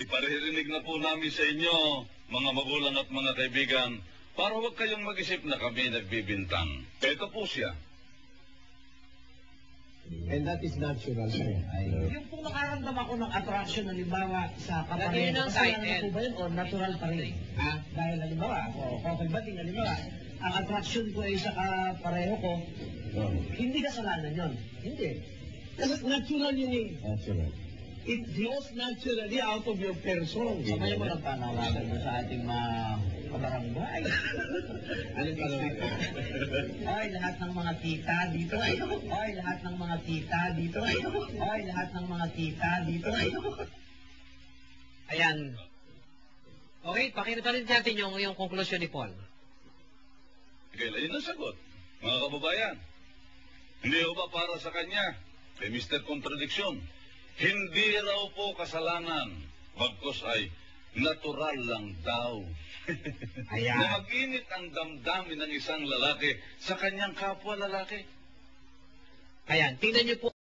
Iparirinig na po namin sa inyo, mga magulang at mga kaibigan, para huwag kayong mag-isip na kami nagbibintang. Ito po siya. And that is natural, sir. I, Yung pong nakaramdam ako ng attraction, halimbawa, sa kapareho, ng kasalanan po ba yun o natural pa rin? Ha? Dahil halimbawa, ako, couple batting, halimbawa, ang attraction ko ay sa kapareho ko, oh, hindi kasalanan yun. Hindi. Kasi natural yun eh. Natural. It flows naturally out of your person. Sabay mo lang panawagan mo sa ating mga kabarangay. Anong panawagan? Oy, lahat ng mga tita dito. Oy, lahat ng mga tita dito. Oy, lahat ng mga tita dito. Ayan. Okay, pakinggan natin yung, yung konklusyon ni Paul. Kailan yun ang sagot? Mga kababayan, hindi ho ba para sa kanya, kay Mr. Contradiction, hindi raw po kasalanan, bagkos ay natural lang daw. Ayan. na mag-init ang damdamin ng isang lalaki sa kanyang kapwa lalaki. Ayan, tingnan niyo po